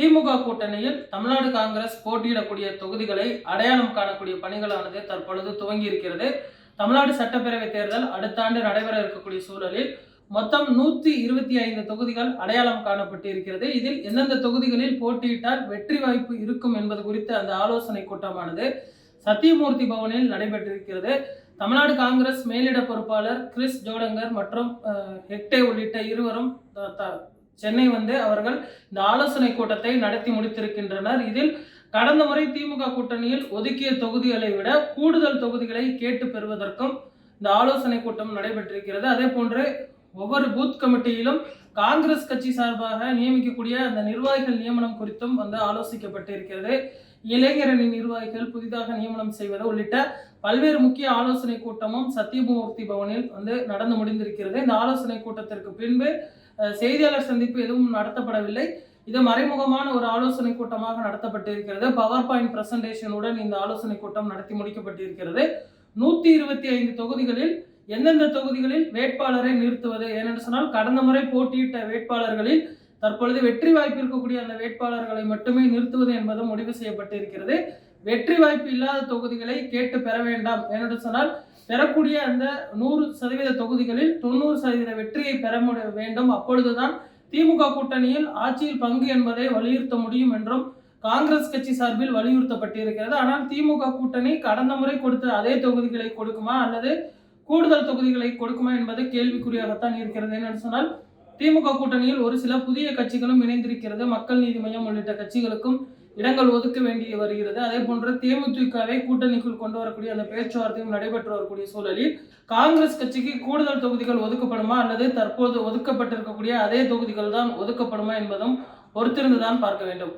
திமுக கூட்டணியில் தமிழ்நாடு காங்கிரஸ் போட்டியிடக்கூடிய தொகுதிகளை அடையாளம் காணக்கூடிய பணிகளானது தற்பொழுது துவங்கி இருக்கிறது தமிழ்நாடு சட்டப்பேரவை தேர்தல் அடுத்த ஆண்டு நடைபெற இருக்கக்கூடிய சூழலில் மொத்தம் நூற்றி இருபத்தி ஐந்து தொகுதிகள் அடையாளம் காணப்பட்டு இருக்கிறது இதில் எந்தெந்த தொகுதிகளில் போட்டியிட்டால் வெற்றி வாய்ப்பு இருக்கும் என்பது குறித்த அந்த ஆலோசனை கூட்டமானது சத்தியமூர்த்தி பவனில் நடைபெற்றிருக்கிறது. தமிழ்நாடு காங்கிரஸ் மேலிட பொறுப்பாளர் கிறிஸ் ஜோடங்கர் மற்றும் ஹெக்டே உள்ளிட்ட இருவரும் த- த- சென்னை வந்து அவர்கள் இந்த ஆலோசனை கூட்டத்தை நடத்தி முடித்திருக்கின்றனர். இதில் கடந்த முறை திமுக கூட்டணியில் ஒதுக்கிய தொகுதிகளை விட கூடுதல் தொகுதிகளை கேட்டு பெறுவதற்கும் இந்த ஆலோசனை கூட்டம் நடைபெற்றிருக்கிறது. அதே போன்று ஒவ்வொரு பூத் கமிட்டியிலும் காங்கிரஸ் கட்சி சார்பாக நியமிக்கக்கூடிய அந்த நிர்வாகிகள் நியமனம் குறித்தும் வந்து ஆலோசிக்கப்பட்டிருக்கிறது. இளைஞரணி நிர்வாகிகள் புதிதாக நியமனம் செய்வது உள்ளிட்ட பல்வேறு முக்கிய ஆலோசனை கூட்டமும் சத்தியமூர்த்தி பவனில் வந்து நடந்து முடிந்திருக்கிறது. இந்த ஆலோசனை கூட்டத்திற்கு பின்பு செய்தியாளர் சந்திப்பு எதுவும் நடத்தப்படவில்லை. இது மறைமுகமான ஒரு ஆலோசனை கூட்டமாக நடத்தப்பட்டிருக்கிறது. பவர் பாயிண்ட் பிரசன்டேஷனுடன் இந்த ஆலோசனை கூட்டம் நடத்தி முடிக்கப்பட்டிருக்கிறது. நூற்றி இருபத்தி ஐந்து தொகுதிகளில் எந்தெந்த தொகுதிகளில் வேட்பாளரை நிறுத்துவது? ஏனென்று சொன்னால் கடந்த முறை போட்டியிட்ட வேட்பாளர்களில் தற்பொழுது வெற்றி வாய்ப்பு இருக்கக்கூடிய அந்த வேட்பாளர்களை மட்டுமே நிறுத்துவது என்பதும் முடிவு செய்யப்பட்டிருக்கிறது. வெற்றி வாய்ப்பு இல்லாத தொகுதிகளை கேட்டு பெற வேண்டாம் என்று சொன்னால் பெறக்கூடிய அந்த நூறு சதவீத தொகுதிகளில் தொண்ணூறு சதவீத வெற்றியை பெற முடிய வேண்டும். அப்பொழுதுதான் திமுக கூட்டணியில் ஆட்சியில் பங்கு என்பதை வலியுறுத்த முடியும் என்றும் காங்கிரஸ் கட்சி சார்பில் வலியுறுத்தப்பட்டிருக்கிறது. ஆனால் திமுக கூட்டணி கடந்த முறை கொடுத்த அதே தொகுதிகளை கொடுக்குமா அல்லது கூடுதல் தொகுதிகளை கொடுக்குமா என்பது கேள்விக்குறியாகத்தான் இருக்கிறது என்னன்னு சொன்னால் திமுக கூட்டணியில் ஒரு சில புதிய கட்சிகளும் இணைந்திருக்கிறது. மக்கள் நீதி மையம் உள்ளிட்ட கட்சிகளுக்கும் இடங்கள் ஒதுக்க வேண்டி வருகிறது. அதே போன்று தேமுதிகவை கூட்டணிக்குள் கொண்டு வரக்கூடிய அந்த பேச்சுவார்த்தையும் நடைபெற்று வரக்கூடிய சூழலில் காங்கிரஸ் கட்சிக்கு கூடுதல் தொகுதிகள் ஒதுக்கப்படுமா அல்லது தற்போது ஒதுக்கப்பட்டிருக்கக்கூடிய அதே தொகுதிகள் தான் ஒதுக்கப்படுமா என்பதும் பொறுத்திருந்துதான் பார்க்க வேண்டும்.